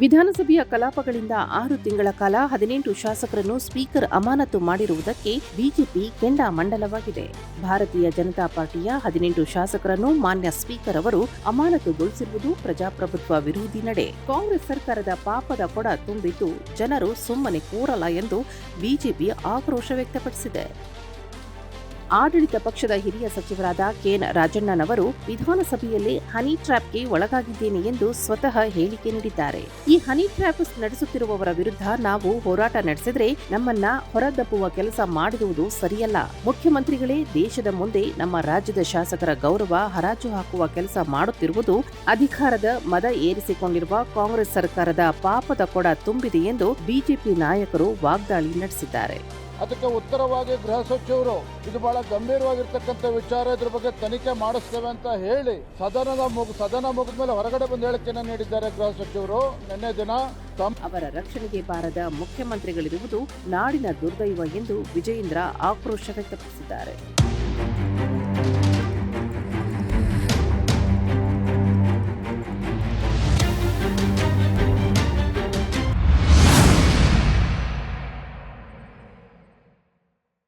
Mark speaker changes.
Speaker 1: ವಿಧಾನಸಭೆಯ ಕಲಾಪಗಳಿಂದ ಆರು ತಿಂಗಳ ಕಾಲ ಹದಿನೆಂಟು ಶಾಸಕರನ್ನು ಸ್ಪೀಕರ್ ಅಮಾನತು ಮಾಡಿರುವುದಕ್ಕೆ ಬಿಜೆಪಿ ಕೆಂಡಾಮಂಡಲವಾಗಿದೆ ಭಾರತೀಯ ಜನತಾ ಪಾರ್ಟಿಯ ಹದಿನೆಂಟು ಶಾಸಕರನ್ನು ಮಾನ್ಯ ಸ್ಪೀಕರ್ ಅವರು ಅಮಾನತುಗೊಳಿಸಿರುವುದು ಪ್ರಜಾಪ್ರಭುತ್ವ ವಿರೋಧಿ ನಡೆ. ಕಾಂಗ್ರೆಸ್ ಸರ್ಕಾರದ ಪಾಪದ ಕೊಡ ತುಂಬಿದ್ದು ಜನರು ಸುಮ್ಮನೆ ಕೂರಲ್ಲ ಎಂದು ಬಿಜೆಪಿ ಆಕ್ರೋಶ ವ್ಯಕ್ತಪಡಿಸಿದೆ. ಆಡಳಿತ ಪಕ್ಷದ ಹಿರಿಯ ಸಚಿವರಾದ ಕೆಎನ್ ರಾಜಣ್ಣನವರು ವಿಧಾನಸಭೆಯಲ್ಲಿ ಹನಿ ಟ್ರ್ಯಾಪ್ಗೆ ಒಳಗಾಗಿದ್ದೇನೆ ಎಂದು ಸ್ವತಃ ಹೇಳಿಕೆ ನೀಡಿದ್ದಾರೆ. ಈ ಹನಿ ಟ್ರ್ಯಾಪ್ ನಡೆಸುತ್ತಿರುವವರ ವಿರುದ್ಧ ನಾವು ಹೋರಾಟ ನಡೆಸಿದ್ರೆ ನಮ್ಮನ್ನ ಹೊರದಬ್ಬುವ ಕೆಲಸ ಮಾಡಿರುವುದು ಸರಿಯಲ್ಲ. ಮುಖ್ಯಮಂತ್ರಿಗಳೇ ದೇಶದ ಮುಂದೆ ನಮ್ಮ ರಾಜ್ಯದ ಶಾಸಕರ ಗೌರವ ಹರಾಜು ಹಾಕುವ ಕೆಲಸ ಮಾಡುತ್ತಿರುವುದು ಅಧಿಕಾರದ ಮದ ಏರಿಸಿಕೊಂಡಿರುವ ಕಾಂಗ್ರೆಸ್ ಸರ್ಕಾರದ ಪಾಪದ ಕೊಡ ತುಂಬಿದೆ ಎಂದು ಬಿಜೆಪಿ ನಾಯಕರು ವಾಗ್ದಾಳಿ ನಡೆಸಿದ್ದಾರೆ.
Speaker 2: ಅದಕ್ಕೆ ಉತ್ತರವಾಗಿ ಗೃಹ ಸಚಿವರು, ಇದು ಬಹಳ ಗಂಭೀರವಾಗಿರ್ತಕ್ಕಂಥ ವಿಚಾರ, ಇದ್ರ ಬಗ್ಗೆ ತನಿಖೆ ಮಾಡಿಸ್ತೇವೆ ಅಂತ ಹೇಳಿ ಸದನದ ಮುಗ, ಸದನ ಮುಗಿದ ಮೇಲೆ ಹೊರಗಡೆ ಬಂದು ಹೇಳಿಕೆಯನ್ನು ನೀಡಿದ್ದಾರೆ ಗೃಹ ಸಚಿವರು. ನಿನ್ನೆ ದಿನ
Speaker 1: ಅವರ ರಕ್ಷಣೆಗೆ ಬಾರದ ಮುಖ್ಯಮಂತ್ರಿಗಳಿರುವುದು ನಾಡಿನ ದುರ್ದೈವ ಎಂದು ವಿಜಯೇಂದ್ರ ಆಕ್ರೋಶ ವ್ಯಕ್ತಪಡಿಸಿದ್ದಾರೆ.